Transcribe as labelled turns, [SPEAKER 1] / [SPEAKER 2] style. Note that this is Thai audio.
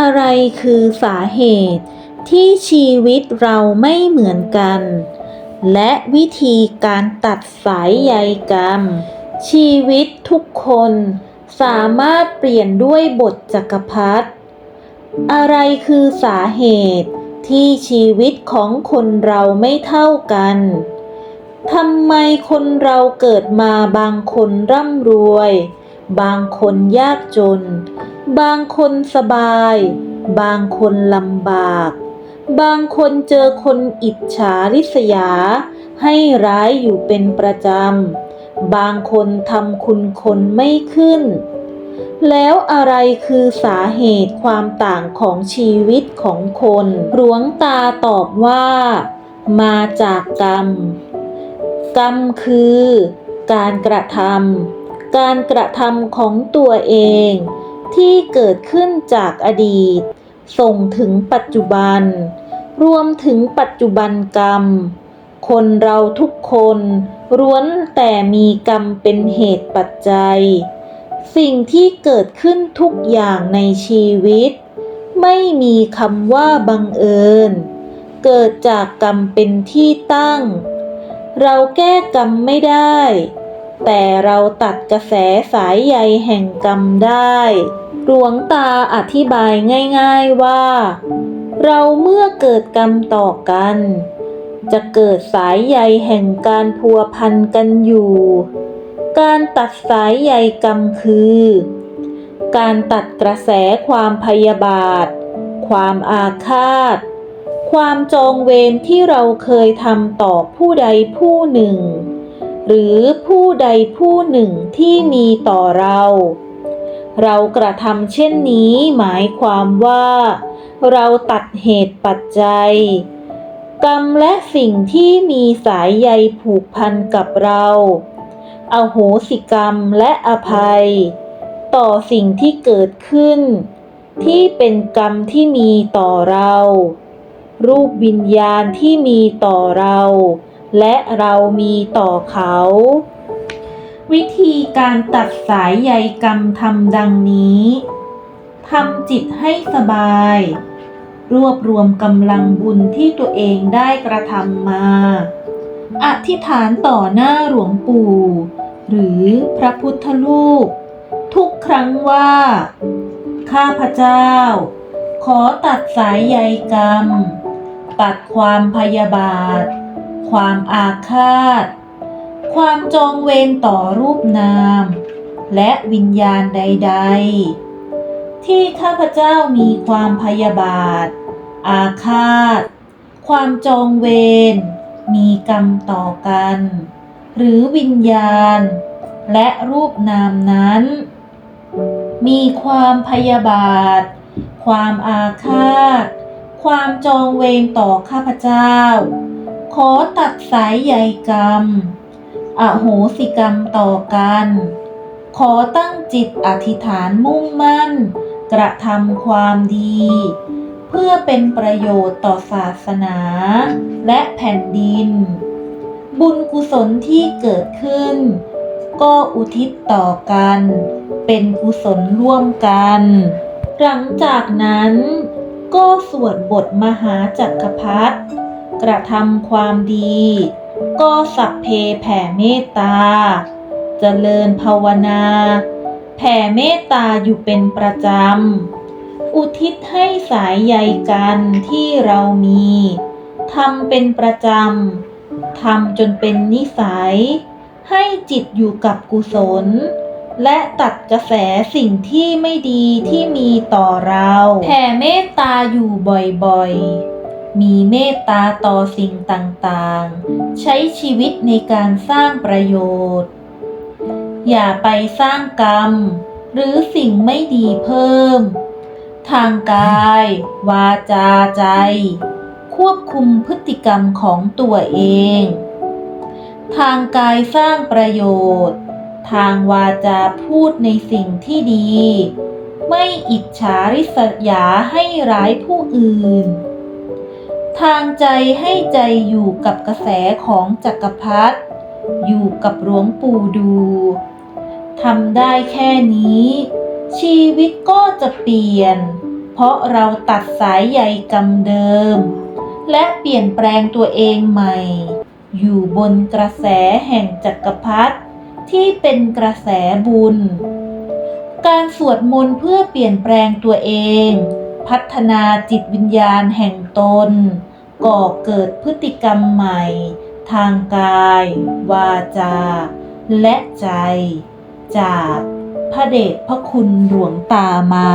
[SPEAKER 1] อะไรคือสาเหตุที่ชีวิตเราไม่เหมือนกัน และวิธีการตัดสายใยกรรม ชีวิตทุกคนสามารถเปลี่ยนด้วยบทจักรพรรดิอะไรคือสาเหตุที่ชีวิตของคนเราไม่เท่ากันทำไมคนเราเกิดมาบางคนร่ำรวย บางคนยากจน บางคนสบาย บางคนลำบาก บางคนเจอคนอิจฉาริษยา ให้ร้ายอยู่เป็นประจำ บางคนทำคุณคนไม่ขึ้น แล้วอะไรคือสาเหตุความต่างของชีวิตของคน หลวงตาตอบว่า มาจากกรรม กรรมคือ การกระทำการกระทำของตัวเอง ที่เกิดขึ้นจากอดีต ส่งถึงปัจจุบัน รวมถึงปัจจุบันกรรม คนเราทุกคนล้วนแต่มีกรรมเป็นเหตุปัจจัย สิ่งที่เกิดขึ้นทุกอย่างในชีวิต ไม่มีคำว่าบังเอิญ เกิดจากกรรมเป็นที่ตั้ง เราแก้กรรมไม่ได้ แต่เราตัดกระแสสายใยแห่งกรรมได้ หลวงตาอธิบายง่ายๆว่า เราเมื่อเกิดกรรมต่อกัน จะเกิดสายใยแห่งการพัวพันกันอยู่ การตัดสายใยกรรมคือ การตัดกระแสความพยาบาท ความอาฆาต ความจองเวรที่เราเคยทำต่อผู้ใดผู้หนึ่ง หรือผู้ใดผู้หนึ่งที่มีต่อเรา เรากระทำเช่นนี้หมายความว่า เราตัดเหตุปัจจัย กรรมและสิ่งที่มีสายใยผูกพันกับเราอโหสิกรรมและอภัย ต่อสิ่งที่เกิดขึ้น ที่เป็นกรรมที่มีต่อเรา รูปวิญญาณที่มีต่อเรา และเรามีต่อเขา วิธีการตัดสายใยกรรมทำดังนี้ทำจิตให้สบาย รวบรวมกำลังบุญที่ตัวเองได้กระทำมา อธิษฐานต่อหน้าหลวงปู่ หรือพระพุทธรูปทุกครั้งว่า ข้าพเจ้า ขอตัดสายใยกรรม ตัดความพยาบาท ความอาฆาต ความจองเวรต่อรูปนาม และวิญญาณใด ๆ ที่ข้าพเจ้ามีความพยาบาท อาฆาต ความจองเวร มีกรรมต่อกัน หรือวิญญาณ และรูปนามนั้น มีความพยาบาท ความอาฆาต ความจองเวรต่อข้าพเจ้า ขอตัดสายใยกรรม อโหสิกรรมต่อกัน ขอตั้งจิตอธิษฐานมุ่งมั่น กระทำความดี เพื่อเป็นประโยชน์ต่อศาสนา และแผ่นดิน บุญกุศลที่เกิดขึ้น ก็อุทิศต่อกัน เป็นกุศลร่วมกัน หลังจากนั้นก็สวดบทมหาจักรพรรดิ กระทำความดี ก็สัพเพแผ่เมตตาเจริญภาวนา แผ่เมตตาอยู่เป็นประจำ อุทิศให้สายใยกันที่เรามีทำเป็นประจำทำจนเป็นนิสัย ให้จิตอยู่กับกุศล และตัดกระแสสิ่งที่ไม่ดีที่มีต่อเรา แผ่เมตตาอยู่บ่อยๆ มีเมตตาต่อสิ่งต่างๆ ใช้ชีวิตในการสร้างประโยชน์ อย่าไปสร้างกรรม หรือสิ่งไม่ดีเพิ่ม ทางกาย วาจาใจ ควบคุมพฤติกรรมของตัวเอง ทางกายสร้างประโยชน์ ทางวาจาพูดในสิ่งที่ดี ไม่อิจฉาริษยาให้ร้ายผู้อื่น ทางใจให้ใจอยู่กับกระแสของจักรพรรดิอยู่กับหลวงปู่ดูทำได้แค่นี้ ชีวิตก็จะเปลี่ยน เพราะเราตัดสายใยกรรมเดิม และเปลี่ยนแปลงตัวเองใหม่ อยู่บนกระแสแห่งจักรพรรดิที่เป็นกระแสบุญ การสวดมนต์เพื่อเปลี่ยนแปลงตัวเอง พัฒนาจิตวิญญาณแห่งตน ก่อเกิดพฤติกรรมใหม่ ทางกาย วาจา และใจ จากพระเดชพระคุณหลวงตาม้า